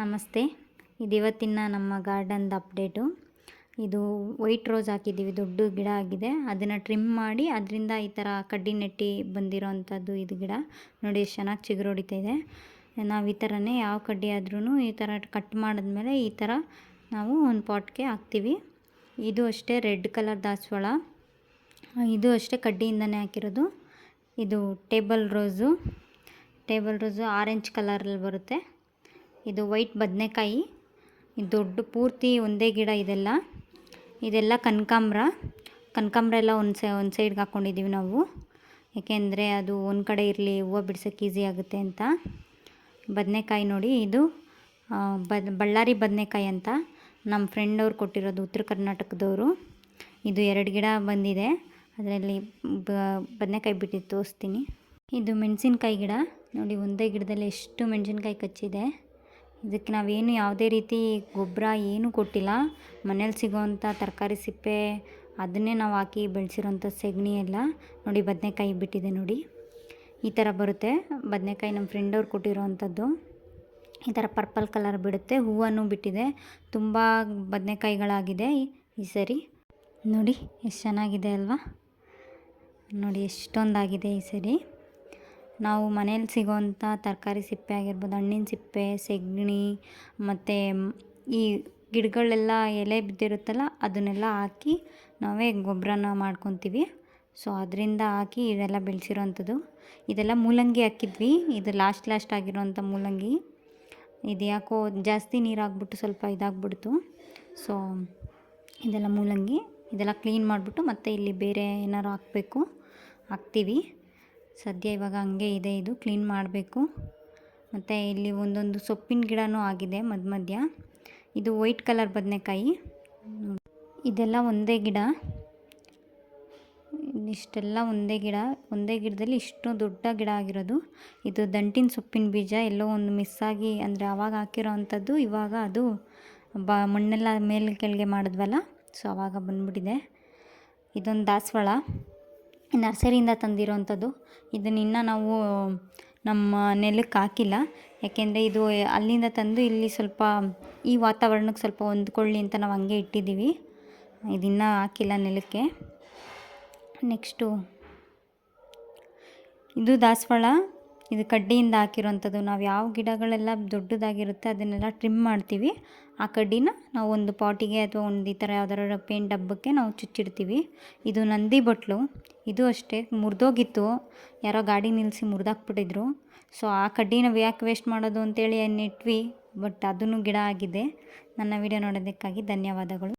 ನಮಸ್ತೆ. ಇದು ಇವತ್ತಿನ ನಮ್ಮ ಗಾರ್ಡನ್ದು ಅಪ್ಡೇಟು. ಇದು ವೈಟ್ ರೋಸ್ ಹಾಕಿದ್ದೀವಿ, ದೊಡ್ಡ ಗಿಡ ಆಗಿದೆ. ಅದನ್ನು ಟ್ರಿಮ್ ಮಾಡಿ ಅದರಿಂದ ಈ ಥರ ಕಡ್ಡಿ ನೆಟ್ಟಿ ಬಂದಿರೋ ಅಂಥದ್ದು ಇದು ಗಿಡ. ನೋಡಿ ಎಷ್ಟು ಚೆನ್ನಾಗಿ ಚಿಗುರು ಇದೆ. ನಾವು ಈ ಥರನೇ ಯಾವ ಕಡ್ಡಿ ಆದ್ರೂ ಈ ಥರ ಕಟ್ ಮಾಡಿದ್ಮೇಲೆ ಈ ಥರ ನಾವು ಒಂದು ಪಾಟ್ಗೆ ಹಾಕ್ತೀವಿ. ಇದು ಅಷ್ಟೇ ರೆಡ್ ಕಲರ್ ದಾಸವಾಳ. ಇದು ಅಷ್ಟೇ ಕಡ್ಡಿಯಿಂದನೇ ಹಾಕಿರೋದು. ಇದು table rose. Table rose orange ಕಲರಲ್ಲಿ ಬರುತ್ತೆ. ಇದು ವೈಟ್ ಬದನೆಕಾಯಿ. ಇದು ದೊಡ್ಡ ಪೂರ್ತಿ ಒಂದೇ ಗಿಡ ಇದೆಲ್ಲ. ಇದೆಲ್ಲ ಕನಕಾಂಬ್ರ. ಕನಕಾಂಬ್ರ ಎಲ್ಲ ಒಂದು ಸೈ, ಒಂದು ಸೈಡ್ಗೆ ಹಾಕ್ಕೊಂಡಿದ್ದೀವಿ ನಾವು. ಏಕೆಂದರೆ ಅದು ಒಂದು ಕಡೆ ಇರಲಿ, ಹೂವು ಬಿಡ್ಸೋಕ್ಕೆ ಈಸಿ ಆಗುತ್ತೆ ಅಂತ. ಬದನೆಕಾಯಿ ನೋಡಿ, ಇದು ಬದ್, ಬಳ್ಳಾರಿ ಬದನೆಕಾಯಿ ಅಂತ ನಮ್ಮ ಫ್ರೆಂಡ್ ಅವ್ರು ಕೊಟ್ಟಿರೋದು ಉತ್ತರ ಕರ್ನಾಟಕದವರು. ಇದು ಎರಡು ಗಿಡ ಬಂದಿದೆ. ಅದರಲ್ಲಿ ಬದನೆಕಾಯಿ ಬಿಟ್ಟಿದ್ದು ತೋರಿಸ್ತೀನಿ. ಇದು ಮೆಣಸಿನ್ಕಾಯಿ ಗಿಡ. ನೋಡಿ, ಒಂದೇ ಗಿಡದಲ್ಲಿ ಎಷ್ಟು ಮೆಣಸಿನ್ಕಾಯಿ ಕಚ್ಚಿದೆ. ಇದಕ್ಕೆ ನಾವೇನು ಯಾವುದೇ ರೀತಿ ಗೊಬ್ಬರ ಏನು ಕೊಟ್ಟಿಲ್ಲ. ಮನೇಲಿ ಸಿಗೋವಂಥ ತರಕಾರಿ ಸಿಪ್ಪೆ ಅದನ್ನೇ ನಾವು ಹಾಕಿ ಬೆಳೆಸಿರೋಂಥ ಸೆಗಣಿ ಎಲ್ಲ ನೋಡಿ ಬದನೆಕಾಯಿ ಬಿಟ್ಟಿದೆ ನೋಡಿ. ಈ ಥರ ಬರುತ್ತೆ. ಬದನೆಕಾಯಿ ನಮ್ಮ ಫ್ರೆಂಡ್ ಅವ್ರು ಕೊಟ್ಟಿರೋ ಈ ಥರ ಪರ್ಪಲ್ ಕಲರ್ ಬಿಡುತ್ತೆ. ಹೂವನ್ನು ಬಿಟ್ಟಿದೆ. ತುಂಬ ಬದನೆಕಾಯಿಗಳಾಗಿದೆ ಈ ಸರಿ. ನೋಡಿ, ಎಷ್ಟು ಚೆನ್ನಾಗಿದೆ ಅಲ್ವಾ? ನೋಡಿ, ಎಷ್ಟೊಂದಾಗಿದೆ ಈ ಸರಿ. ನಾವು ಮನೇಲಿ ಸಿಗೋವಂಥ ತರಕಾರಿ ಸಿಪ್ಪೆ ಆಗಿರ್ಬೋದು, ಹಣ್ಣಿನ ಸಿಪ್ಪೆ, ಸೆಗಣಿ ಮತ್ತು ಈ ಗಿಡಗಳೆಲ್ಲ ಎಲೆ ಬಿದ್ದಿರುತ್ತಲ್ಲ, ಅದನ್ನೆಲ್ಲ ಹಾಕಿ ನಾವೇ ಗೊಬ್ಬರನ ಮಾಡ್ಕೊತೀವಿ. ಸೊ, ಅದರಿಂದ ಹಾಕಿ ಇದೆಲ್ಲ ಬೆಳೆಸಿರೋವಂಥದ್ದು ಇದೆಲ್ಲ ಮೂಲಂಗಿ ಹಾಕಿದ್ವಿ. ಇದು ಲಾಸ್ಟ್ ಲಾಸ್ಟ್ ಆಗಿರೋವಂಥ ಮೂಲಂಗಿ. ಇದು ಯಾಕೋ ಜಾಸ್ತಿ ನೀರು ಹಾಕ್ಬಿಟ್ಟು ಸ್ವಲ್ಪ ಇದಾಗ್ಬಿಡ್ತು. ಸೊ, ಇದೆಲ್ಲ ಮೂಲಂಗಿ. ಇದೆಲ್ಲ ಕ್ಲೀನ್ ಮಾಡಿಬಿಟ್ಟು ಮತ್ತೆ ಇಲ್ಲಿ ಬೇರೆ ಏನಾರು ಹಾಕಬೇಕು. ಹಾಕ್ತೀವಿ. ಸದ್ಯ ಇವಾಗ ಹಂಗೆ ಇದೆ, ಇದು ಕ್ಲೀನ್ ಮಾಡಬೇಕು. ಮತ್ತು ಇಲ್ಲಿ ಒಂದೊಂದು ಸೊಪ್ಪಿನ ಗಿಡನೂ ಆಗಿದೆ ಮಧ್ಯ ಮಧ್ಯ. ಇದು ವೈಟ್ ಕಲರ್ ಬದನೆಕಾಯಿ. ಇದೆಲ್ಲ ಒಂದೇ ಗಿಡ. ಇಷ್ಟೆಲ್ಲ ಒಂದೇ ಗಿಡ. ಒಂದೇ ಗಿಡದಲ್ಲಿ ಇಷ್ಟು ದೊಡ್ಡ ಗಿಡ ಆಗಿರೋದು. ಇದು ದಂಟಿನ ಸೊಪ್ಪಿನ ಬೀಜ. ಎಲ್ಲೋ ಒಂದು ಮಿಸ್ ಆಗಿ, ಅಂದರೆ ಆವಾಗ ಹಾಕಿರೋ ಅಂಥದ್ದು, ಇವಾಗ ಅದು ಬ, ಮಣ್ಣೆಲ್ಲ ಮೇಲೆ ಕೆಳಗೆ ಮಾಡಿದ್ವಲ್ಲ, ಸೊ ಆವಾಗ ಬಂದ್ಬಿಟ್ಟಿದೆ. ಇದೊಂದು ದಾಸವಾಳ. ನರ್ಸರಿಯಿಂದ ತಂದಿರೋವಂಥದ್ದು ಇದನ್ನ ಇನ್ನೂ ನಾವು ನಮ್ಮ ನೆಲಕ್ಕೆ ಹಾಕಿಲ್ಲ. ಯಾಕೆಂದರೆ ಇದು ಅಲ್ಲಿಂದ ತಂದು ಇಲ್ಲಿ ಸ್ವಲ್ಪ ಈ ವಾತಾವರಣಕ್ಕೆ ಸ್ವಲ್ಪ ಹೊಂದ್ಕೊಳ್ಳಿ ಅಂತ ನಾವು ಹಂಗೆ ಇಟ್ಟಿದ್ದೀವಿ. ಇದಿನ್ನೂ ಹಾಕಿಲ್ಲ ನೆಲಕ್ಕೆ. ನೆಕ್ಸ್ಟು ಇದು ದಾಸವಾಳ. ಇದು ಕಡ್ಡಿಯಿಂದ ಹಾಕಿರೋಂಥದ್ದು ನಾವು ಯಾವ ಗಿಡಗಳೆಲ್ಲ ದೊಡ್ಡದಾಗಿರುತ್ತೆ ಅದನ್ನೆಲ್ಲ ಟ್ರಿಮ್ ಮಾಡ್ತೀವಿ. ಆ ಕಡ್ಡಿನ ನಾವು ಒಂದು ಪಾಟಿಗೆ ಅಥವಾ ಒಂದು ಈ ಥರ ಯಾವ್ದಾರ ಪೇಂಟ್ ಡಬ್ಬಕ್ಕೆ ನಾವು ಚುಚ್ಚಿಡ್ತೀವಿ. ಇದು ನಂದಿ ಬಟ್ಲು. ಇದು ಅಷ್ಟೇ ಮುರಿದೋಗಿತ್ತು. ಯಾರೋ ಗಾಡಿ ನಿಲ್ಲಿಸಿ ಮುರಿದಾಕ್ಬಿಟ್ಟಿದ್ರು. ಸೊ ಆ ಕಡ್ಡಿನ ಯಾಕೆ ವೇಸ್ಟ್ ಮಾಡೋದು ಅಂತೇಳಿ ನೆಟ್ವಿ ಬಟ್ ಅದನ್ನು ಗಿಡ ಆಗಿದೆ. ನನ್ನ ವಿಡಿಯೋ ನೋಡೋದಕ್ಕಾಗಿ ಧನ್ಯವಾದಗಳು.